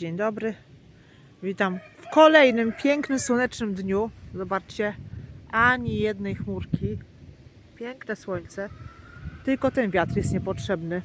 Dzień dobry. Witam w kolejnym pięknym, słonecznym dniu. Zobaczcie, ani jednej chmurki. Piękne słońce. Tylko ten wiatr jest niepotrzebny.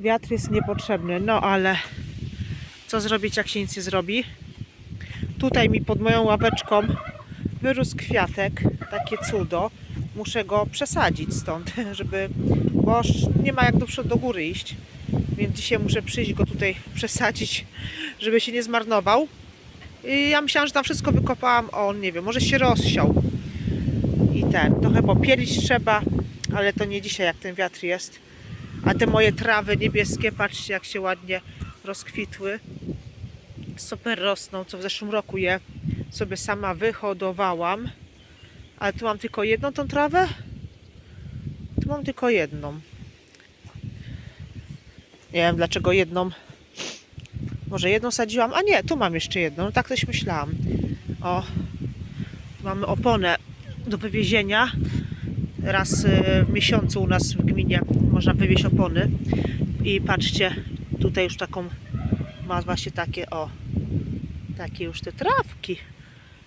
Wiatr jest niepotrzebny, no ale co zrobić, jak się nic nie zrobi? Tutaj mi pod moją ławeczką wyrósł kwiatek, takie cudo. Muszę go przesadzić stąd, żeby, bo nie ma jak do przodu do góry iść. Więc dzisiaj muszę przyjść go tutaj przesadzić, żeby się nie zmarnował. I ja myślałam, że tam wszystko wykopałam, on nie wiem, może się rozsiał. I ten, trochę popielić trzeba, ale to nie dzisiaj, jak ten wiatr jest. A te moje trawy niebieskie, patrzcie, jak się ładnie rozkwitły. Super rosną, co w zeszłym roku je sobie sama wyhodowałam. Ale tu mam tylko jedną tą trawę? Tu mam tylko jedną. Nie wiem dlaczego jedną. Może jedną sadziłam, a nie, tu mam jeszcze jedną. No tak też myślałam. O, mamy oponę do wywiezienia. Raz y, w miesiącu u nas w gminie można wywieźć opony. I patrzcie, tutaj już taką ma właśnie takie, o, takie już te trawki.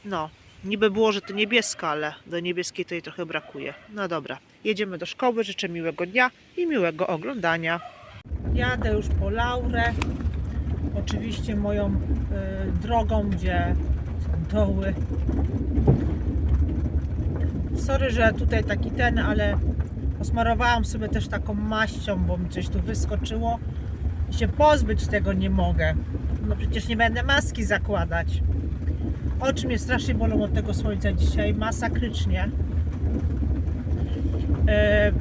No, niby było, że to niebieska, ale do niebieskiej to jej trochę brakuje. No dobra, jedziemy do szkoły. Życzę miłego dnia i miłego oglądania. Jadę już po Laurę. Oczywiście moją y, drogą, gdzie są doły. Sorry, że tutaj taki ten, ale posmarowałam sobie też taką maścią, bo mi coś tu wyskoczyło i się pozbyć tego nie mogę. No przecież nie będę maski zakładać. Oczy mnie strasznie bolą od tego słońca dzisiaj, masakrycznie. E,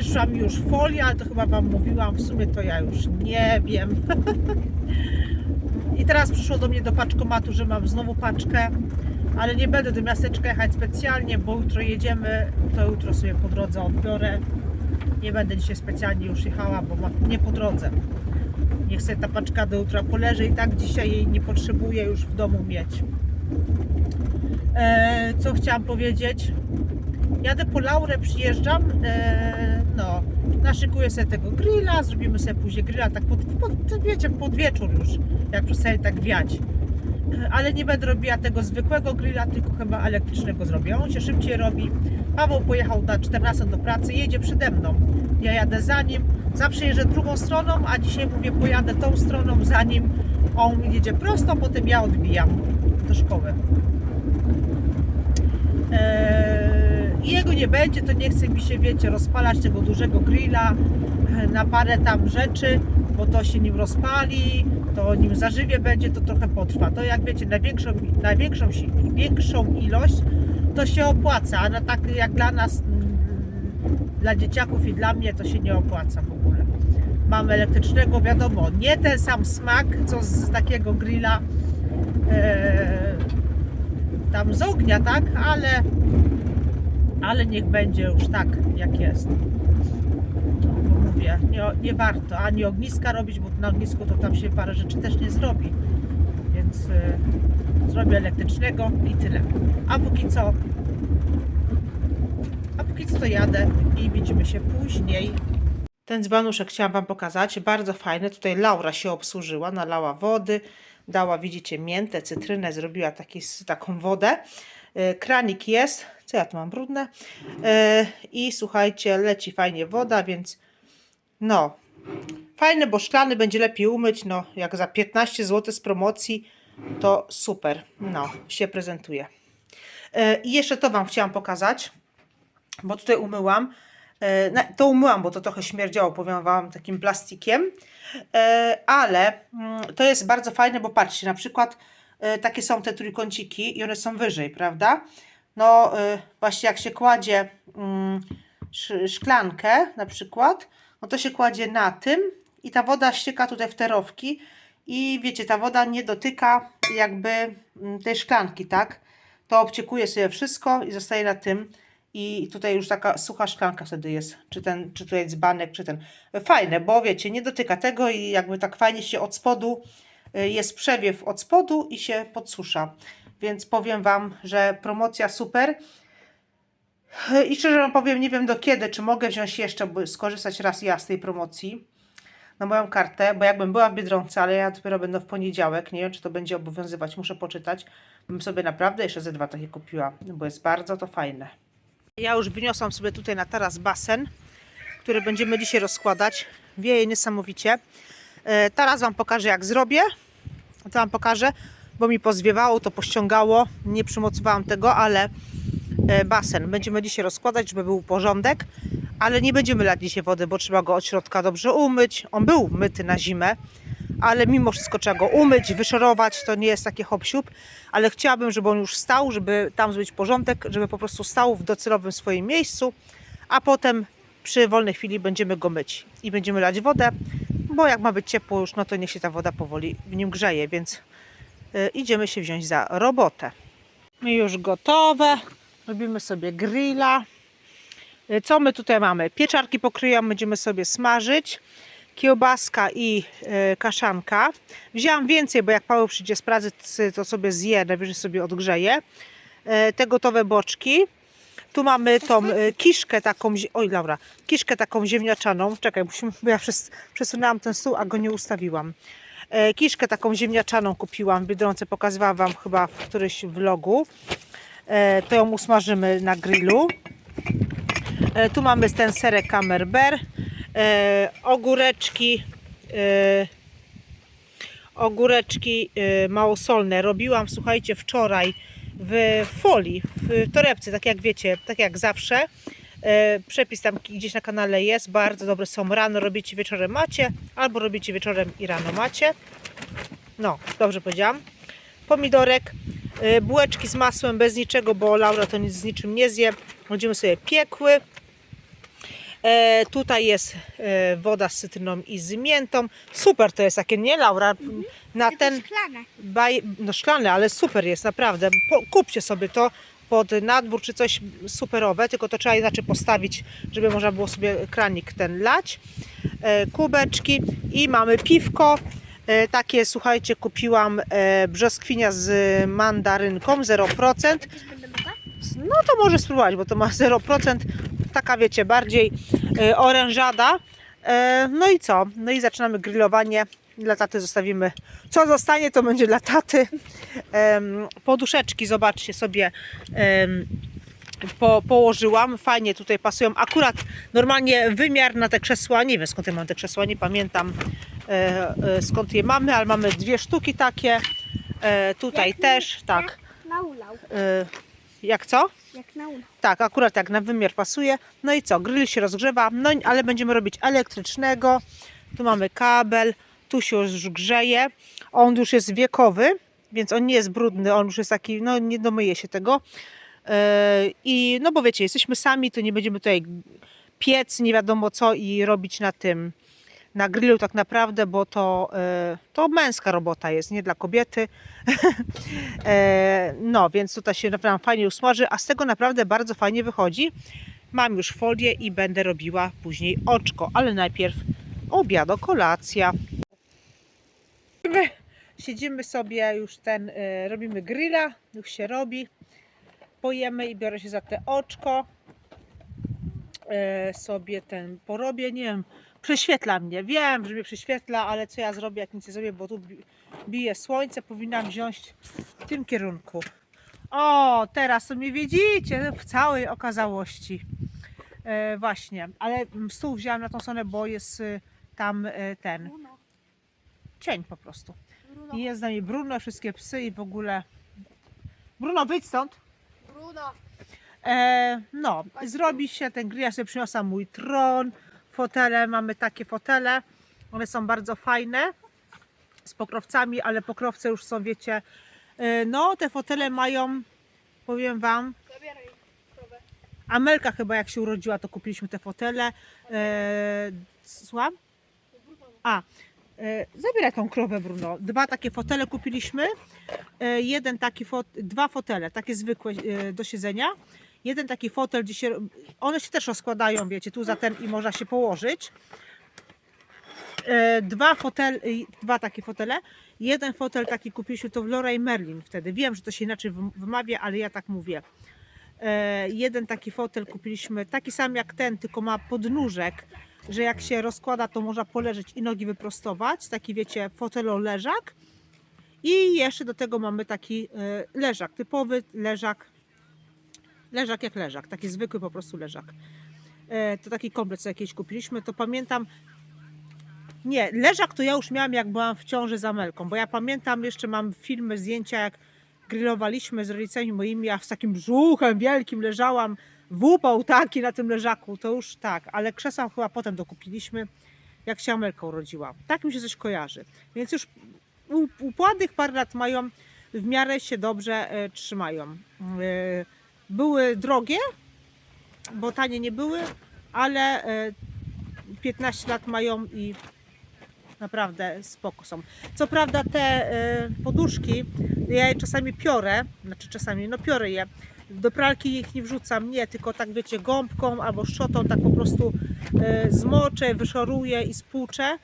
przyszła mi już folia, ale to chyba Wam mówiłam, w sumie to ja już nie wiem. I teraz przyszło do mnie do paczkomatu, że mam znowu paczkę, ale nie będę do miasteczka jechać specjalnie, bo jutro jedziemy, to jutro sobie po drodze odbiorę. Nie będę dzisiaj specjalnie już jechała, bo nie po drodze. Niech sobie ta paczka do jutra poleży i tak dzisiaj jej nie potrzebuję już w domu mieć. E, co chciałam powiedzieć? Jadę po Laurę, przyjeżdżam, e, no, naszykuję sobie tego grilla, zrobimy sobie później grilla, tak pod, pod, wiecie, pod wieczór już, jak przestaje tak wiać. E, Ale nie będę robiła tego zwykłego grilla, tylko chyba elektrycznego zrobię. On się szybciej robi. Paweł pojechał na 14 do pracy, jedzie przede mną. Ja jadę za nim. Zawsze jeżdżę drugą stroną, a dzisiaj mówię, pojadę tą stroną za nim. On jedzie prosto, potem ja odbijam do szkoły. Eee, i jego nie będzie, to nie chce mi się, wiecie, rozpalać tego dużego grilla e, na parę tam rzeczy, bo to się nim rozpali, to nim zażywie będzie, to trochę potrwa. To jak wiecie, największą, największą si- większą ilość to się opłaca, a na tak jak dla nas, mm, dla dzieciaków i dla mnie, to się nie opłaca w ogóle. Mamy elektrycznego, wiadomo, nie ten sam smak, co z takiego grilla e, tam z ognia, tak? Ale, ale niech będzie już tak, jak jest. No, bo mówię, nie, nie warto ani ogniska robić, bo na ognisku to tam się parę rzeczy też nie zrobi. Więc y, zrobię elektrycznego i tyle. A póki co, a póki co to jadę i widzimy się później. Ten dzbanuszek chciałam Wam pokazać, bardzo fajny. Tutaj Laura się obsłużyła, nalała wody, dała, widzicie, miętę, cytrynę, zrobiła taki, taką wodę. E, Kranik jest, co ja tu mam, brudne. E, I słuchajcie, leci fajnie woda, więc no, fajny, bo szklany będzie lepiej umyć, no, jak za 15 zł z promocji, to super, no, się prezentuje. E, I jeszcze to Wam chciałam pokazać, bo tutaj umyłam. To umyłam, bo to trochę śmierdziało, powiem Wam, takim plastikiem. Ale mm, to jest bardzo fajne, bo patrzcie, na przykład takie są te trójkąciki i one są wyżej, prawda? No e, właśnie jak się kładzie mm, sz- szklankę na przykład, no to się kładzie na tym i ta woda ścieka tutaj w te rowki i wiecie, ta woda nie dotyka jakby mm, tej szklanki, tak? To obciekuje sobie wszystko i zostaje na tym i tutaj już taka sucha szklanka wtedy jest, czy ten, czy tutaj dzbanek, czy ten. Fajne, bo wiecie, nie dotyka tego i jakby tak fajnie się od spodu, jest przewiew od spodu i się podsusza. Więc powiem Wam, że promocja super. Y, I szczerze Wam powiem, nie wiem do kiedy, czy mogę wziąć jeszcze, by skorzystać raz ja z tej promocji. na moją kartę, bo jakbym była w Biedronce, ale ja dopiero będę w poniedziałek, nie wiem, czy to będzie obowiązywać, muszę poczytać, bym sobie naprawdę jeszcze ze dwa takie kupiła, bo jest bardzo to fajne. Ja już wyniosłam sobie tutaj na taras basen, który będziemy dzisiaj rozkładać. Wieje niesamowicie. E, Teraz Wam pokażę, jak zrobię. To Wam pokażę, bo mi pozwiewało, to pościągało. Nie przymocowałam tego, ale e, basen będziemy dzisiaj rozkładać, żeby był porządek. Ale nie będziemy lać dzisiaj wody, bo trzeba go od środka dobrze umyć. On był myty na zimę, ale mimo wszystko trzeba go umyć, wyszorować. To nie jest takie hop ale chciałabym, żeby on już stał, żeby tam zrobić porządek, żeby po prostu stał w docelowym swoim miejscu, a potem przy wolnej chwili będziemy go myć i będziemy lać wodę, bo jak ma być ciepło już, no to niech się ta woda powoli w nim grzeje, więc y, idziemy się wziąć za robotę. Już gotowe, robimy sobie grilla. Y, Co my tutaj mamy? Pieczarki pokryją, będziemy sobie smażyć. Kiełbaska i y, kaszanka. Wzięłam więcej, bo jak Paweł przyjdzie z pracy, to sobie zje, najwyżej sobie odgrzeje. Te gotowe boczki. Tu mamy tą y, kiszkę taką, oj Laura, kiszkę taką ziemniaczaną. Czekaj, musimy, bo ja przes, przesunęłam ten stół, a go nie ustawiłam. E, Kiszkę taką ziemniaczaną kupiłam w Biedronce, pokazywałam Wam chyba w którymś vlogu. E, To ją usmażymy na grillu. E, Tu mamy ten serek camembert, ogóreczki, ogóreczki małosolne. Robiłam, słuchajcie, wczoraj w folii, w torebce, tak jak wiecie, tak jak zawsze. E, Przepis tam gdzieś na kanale jest, bardzo dobre są. Rano robicie, wieczorem macie, albo robicie wieczorem i rano macie. No, dobrze powiedziałam. Pomidorek, e, bułeczki z masłem, bez niczego, bo Laura to nic z niczym nie zje. Będziemy sobie piekły. E, tutaj jest e, woda z cytryną i z miętą. Super to jest takie, nie Laura? Na ten szklane. baj, no szklane, ale super jest naprawdę. Po, kupcie sobie to pod nadwór czy coś superowe, tylko to trzeba inaczej postawić, żeby można było sobie kranik ten lać. E, kubeczki i mamy piwko. E, takie, słuchajcie, kupiłam e, brzoskwinia z mandarynką 0%. Też będę mogła? No to może spróbować, bo to ma 0%. Taka wiecie, bardziej e, orężada. E, no i co? No i zaczynamy grillowanie. Dla taty zostawimy. Co zostanie, to będzie dla taty. Poduszeczki, zobaczcie sobie. Po, położyłam, fajnie tutaj pasują. Akurat normalnie wymiar na te krzesła, nie wiem skąd ja mam te krzesła, nie pamiętam e, e, skąd je mamy, ale mamy dwie sztuki takie. E, tutaj Jak też, tak. Na ulał. Jak co? Jak na ulał. Tak, akurat jak na wymiar pasuje. No i co? Grill się rozgrzewa, no ale będziemy robić elektrycznego. Tu mamy kabel, tu się już grzeje. On już jest wiekowy, więc on nie jest brudny, on już jest taki, no nie domyje się tego. Yy, I no bo wiecie, jesteśmy sami, to nie będziemy tutaj piec, nie wiadomo co i robić na tym, na grillu tak naprawdę, bo to, yy, to męska robota jest, nie dla kobiety. E, No, więc tutaj się naprawdę fajnie usmaży, a z tego naprawdę bardzo fajnie wychodzi. Mam już folię i będę robiła później oczko, ale najpierw obiado, kolacja. My Siedzimy sobie już ten, e, robimy grilla, już się robi. Pojemy i biorę się za te oczko. E, sobie ten porobię, nie wiem, prześwietla mnie. Wiem, że mnie prześwietla, ale co ja zrobię, jak nic nie zrobię, bo tu bi- bije słońce, powinnam wziąć w tym kierunku. O, teraz to mnie widzicie w całej okazałości. E, właśnie, ale stół wziąłem na tą stronę, bo jest y, tam y, ten cień po prostu. I jest z nami Bruno, wszystkie psy i w ogóle. Bruno, wyjdź stąd. Bruno. E, no, zrobi się ten grill. Ja sobie przyniosłam mój tron, fotele. Mamy takie fotele. One są bardzo fajne z pokrowcami, ale pokrowce już są, wiecie. E, no, te fotele mają, powiem Wam. Amelka chyba jak się urodziła, to kupiliśmy te fotele. E, słucham? A, e, zabieraj tą krowę, Bruno. Dwa takie fotele kupiliśmy. E, jeden taki fot, dwa fotele, takie zwykłe e, do siedzenia. Jeden taki fotel, gdzie się, one się też rozkładają, wiecie, tu za ten i można się położyć. E, dwa fotel, dwa takie fotele. Jeden fotel taki kupiliśmy to w Leroy Merlin wtedy. Wiem, że to się inaczej wym- wymawia, ale ja tak mówię. E, jeden taki fotel kupiliśmy, taki sam jak ten, tylko ma podnóżek że jak się rozkłada, to można poleżeć i nogi wyprostować. Taki wiecie, fotelo-leżak. I jeszcze do tego mamy taki e, leżak, typowy leżak. Leżak jak leżak, taki zwykły po prostu leżak. E, To taki komplet co jakieś kupiliśmy, to pamiętam. Nie, leżak to ja już miałam jak byłam w ciąży z Amelką, bo ja pamiętam jeszcze mam filmy, zdjęcia jak grillowaliśmy z rodzicami moimi, a z takim brzuchem wielkim leżałam, w upał taki na tym leżaku, to już tak, ale krzesła chyba potem dokupiliśmy, jak się Amelka urodziła. Tak mi się coś kojarzy. Więc już u, u pładnych parę lat mają, w miarę się dobrze e, trzymają. E, były drogie, bo tanie nie były, ale e, 15 lat mają i naprawdę spoko są. Co prawda te e, poduszki, ja je czasami piorę, znaczy czasami, no piorę je, do pralki ich nie wrzucam, nie, tylko tak wiecie, gąbką albo szczotą tak po prostu e, zmoczę, wyszoruję i spłuczę.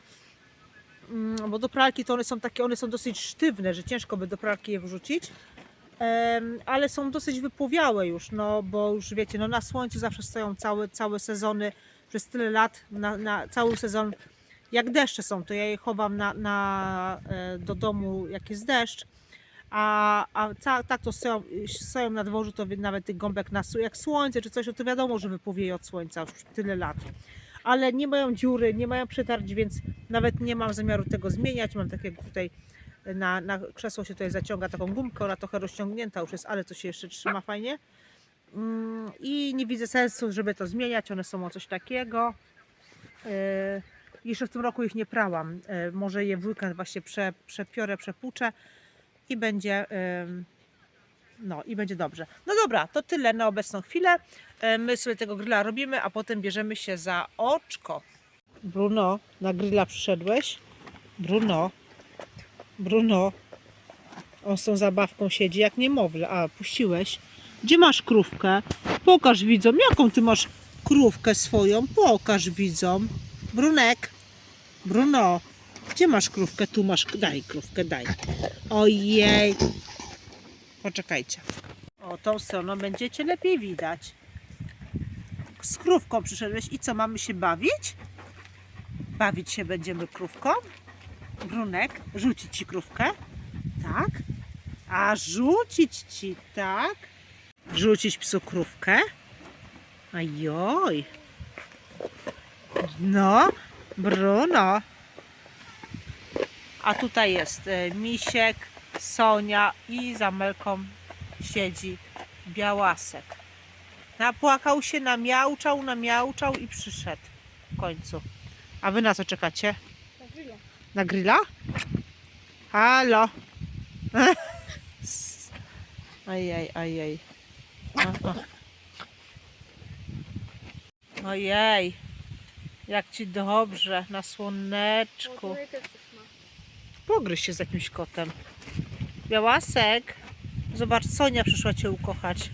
Mm, Bo do pralki to one są takie, one są dosyć sztywne, że ciężko by do pralki je wrzucić. Ale są dosyć wypłowiałe już, no bo już wiecie, no na słońcu zawsze stoją całe, całe sezony, przez tyle lat, na, na cały sezon, jak deszcze są, to ja je chowam na, na, e, do domu, jak jest deszcz, a, a ca, tak to stoją, stoją na dworzu, to nawet tych gąbek na, jak słońce czy coś, no to wiadomo, że wypływieje od słońca już tyle lat. Ale nie mają dziury, nie mają przetarć, więc nawet nie mam zamiaru tego zmieniać. Mam takiego tutaj na, na krzesło się tutaj zaciąga taką gumkę, ona trochę rozciągnięta już jest, ale to się jeszcze trzyma fajnie. Mm, I nie widzę sensu, żeby to zmieniać, one są o coś takiego. Yy, jeszcze w tym roku ich nie prałam. Yy, może je w weekend właśnie prze, przepiorę, przepłuczę i będzie, no, i będzie dobrze. No dobra, to tyle na obecną chwilę. Yy, my sobie tego grilla robimy, a potem bierzemy się za oczko. Bruno, na grilla przyszedłeś? Bruno, Bruno, on z tą zabawką siedzi jak niemowlę. A, puściłeś. Gdzie masz krówkę? Pokaż widzom, jaką ty masz krówkę swoją. Pokaż widzom. Brunek, Bruno, gdzie masz krówkę? Tu masz, daj krówkę, daj. Ojej. Poczekajcie. O, tą stroną będziecie lepiej widać. Z krówką przyszedłeś i co, mamy się bawić? Bawić się będziemy krówką? Brunek, rzucić ci krówkę? Tak. A rzucić ci, tak? Rzucić psu krówkę? Ajoj. No, Bruno. A tutaj jest e, Misiek, Sonia i za Melką siedzi Białasek. Napłakał się, namiałczał, namiałczał i przyszedł w końcu. A wy na co czekacie? Na grilla. Halo. O, o. Ojej. Jak ci dobrze na słoneczku. Pogryź się z jakimś kotem. Białasek. Zobacz, Sonia przyszła cię ukochać.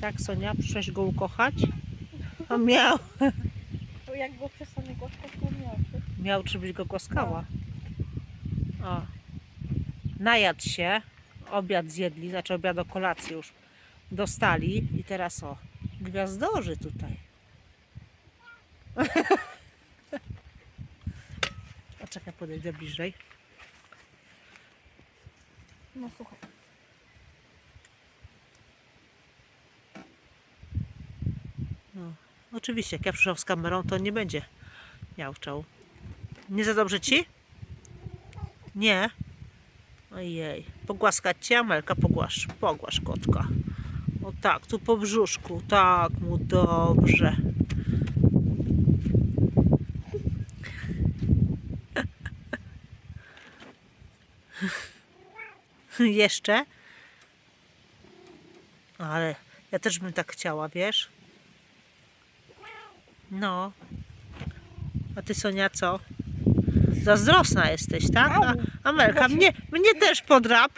Tak, Sonia, przyszłaś go ukochać? A miał. To jak go przestanie głaskać, to miał. Miał, czy byś go głaskała. O. Najadł się. Obiad zjedli, znaczy obiad o kolacji już dostali. I teraz o, gwiazdorzy tutaj. A czekaj, podejdę bliżej. No słuchaj. Oczywiście, jak ja przyszłam z kamerą, to nie będzie miałczał. Nie za dobrze ci? Nie? Ojej. Pogłaskać cię, Amelka, pogłasz. Pogłasz kotka. O tak, tu po brzuszku. Tak mu dobrze. Jeszcze? Ale ja też bym tak chciała, wiesz? No. A ty Sonia co? Zazdrosna jesteś, tak? A, Amelka, mnie, mnie też podrap.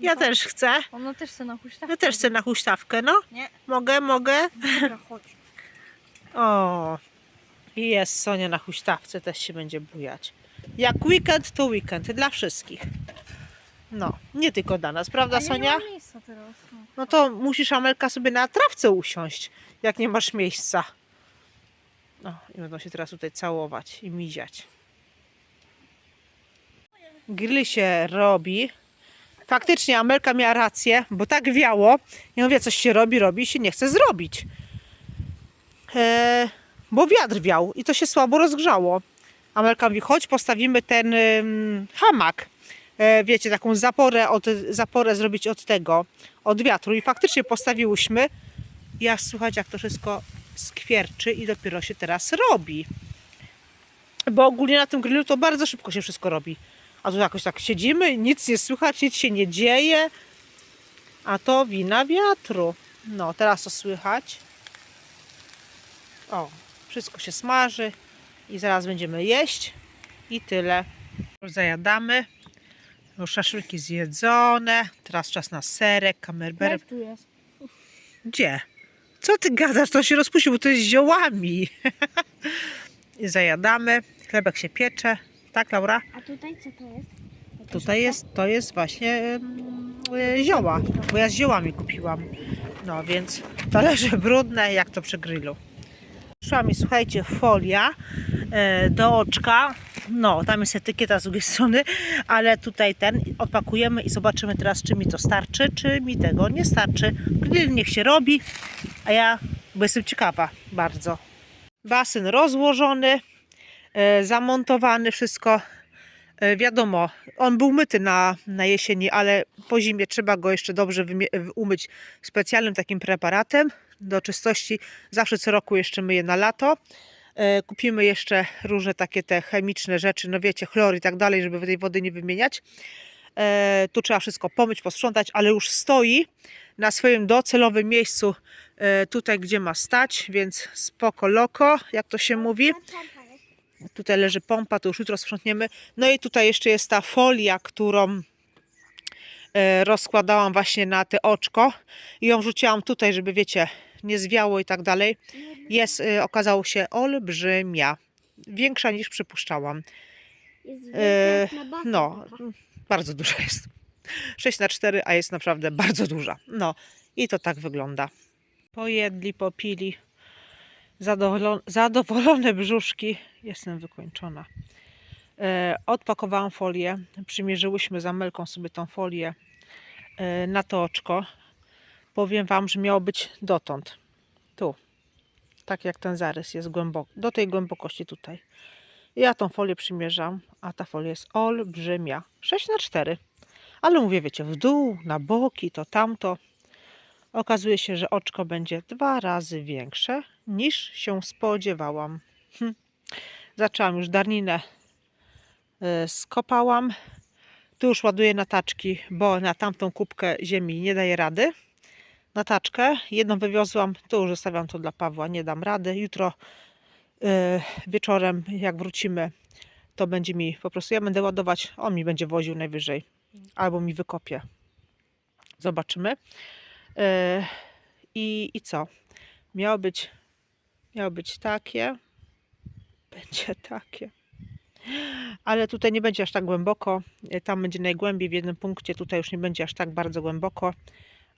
Ja też chcę. Ona też chce na huśtawkę. Ja też chcę na huśtawkę, no. Nie. Mogę, mogę. Dobra, chodź. O. I jest Sonia na huśtawce, też się będzie bujać. Jak weekend, to weekend. Dla wszystkich. No, nie tylko dla nas, prawda A ja nie Sonia? mam miejsca teraz. No. No to musisz Amelka sobie na trawce usiąść, jak nie masz miejsca. No i będą się teraz tutaj całować i miziać. Grill się robi. Faktycznie Amelka miała rację, bo tak wiało. Ja mówię, coś się robi, robi i się nie chce zrobić. E, bo wiatr wiał i to się słabo rozgrzało. Amelka mówi, chodź postawimy ten hamak. E, wiecie, taką zaporę, od, zaporę zrobić od tego, od wiatru. I faktycznie postawiłyśmy. Aż słychać, jak to wszystko skwierczy i dopiero się teraz robi. Bo ogólnie na tym grillu to bardzo szybko się wszystko robi. A tu jakoś tak siedzimy, nic nie słychać, nic się nie dzieje. A to wina wiatru. No, teraz to słychać. O, wszystko się smaży i zaraz będziemy jeść i tyle. Już zajadamy. Już szaszłyki zjedzone. Teraz czas na serek, kamerberek. Jak tu jest? Gdzie? Co ty gadasz? To się rozpuścił, bo to jest ziołami. I zajadamy. Chlebek się piecze. Tak, Laura? A tutaj co to jest? Jakaś Tutaj jest, to jest właśnie e, zioła, bo ja z ziołami kupiłam. No więc talerze brudne, jak to przy grillu. Szła mi, słuchajcie, folia e, do oczka. No, tam jest etykieta z drugiej strony, ale tutaj ten odpakujemy i zobaczymy teraz, czy mi to starczy, czy mi tego nie starczy. Grill niech się robi, a ja, bo jestem ciekawa bardzo. Basen rozłożony, zamontowany, wszystko E, Wiadomo, on był myty na, na jesieni, ale po zimie trzeba go jeszcze dobrze umyć specjalnym takim preparatem do czystości. Zawsze co roku jeszcze myję na lato. E, Kupimy jeszcze różne takie te chemiczne rzeczy, no wiecie, chlor i tak dalej, żeby tej wody nie wymieniać. E, Tu trzeba wszystko pomyć, posprzątać, ale już stoi na swoim docelowym miejscu, e, tutaj gdzie ma stać, więc spoko loko, jak to się mówi. Tutaj leży pompa, to już jutro sprzątniemy. No i tutaj jeszcze jest ta folia, którą e, rozkładałam właśnie na te oczko i ją wrzuciłam tutaj, żeby wiecie, nie zwiało i tak dalej. Jest, e, okazało się olbrzymia. Większa niż przypuszczałam. Jest E, wielka No, bardzo duża jest. 6 na 4, a jest naprawdę bardzo duża. No i to tak wygląda. Pojedli, popili. Zadowolone, brzuszki. Jestem wykończona. E, odpakowałam folię. Przymierzyłyśmy z Amelką sobie tą folię e, na to oczko. Powiem Wam, że miało być dotąd. Tu. Tak jak ten zarys jest głęboko. Do tej głębokości tutaj. Ja tą folię przymierzam, a ta folia jest olbrzymia. 6 na 4 Ale mówię, wiecie, w dół, na boki, to tamto. Okazuje się, że oczko będzie dwa razy większe niż się spodziewałam. Hm. Zaczęłam już darninę y, skopałam. Tu już ładuję na taczki, bo na tamtą kubkę ziemi nie daję rady. Na taczkę. Jedną wywiozłam, tu już zostawiam to dla Pawła, nie dam rady. Jutro y, wieczorem, jak wrócimy, to będzie mi po prostu, ja będę ładować, on mi będzie woził najwyżej, albo mi wykopie. Zobaczymy. Y, I, I co? Miało być, miało być takie, będzie takie. Ale tutaj nie będzie aż tak głęboko. Y, Tam będzie najgłębiej w jednym punkcie, tutaj już nie będzie aż tak bardzo głęboko.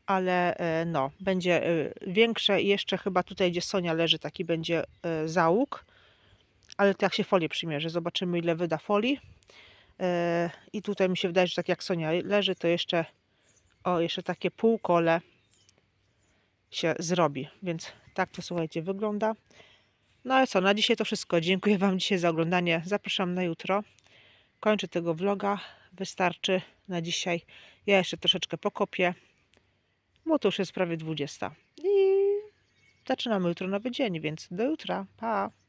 Ale y, no, będzie większe i jeszcze chyba tutaj, gdzie Sonia leży, taki będzie załóg. Ale to jak się folię przymierzy, zobaczymy ile wyda folii. I tutaj mi się wydaje, że tak jak Sonia leży, to jeszcze o, jeszcze takie półkole się zrobi. Więc tak to słuchajcie wygląda. No ale co, na dzisiaj to wszystko. Dziękuję Wam dzisiaj za oglądanie. Zapraszam na jutro. Kończę tego vloga. Wystarczy na dzisiaj. Ja jeszcze troszeczkę pokopię, bo to już jest prawie 20. I zaczynamy jutro nowy dzień, więc do jutra. Pa!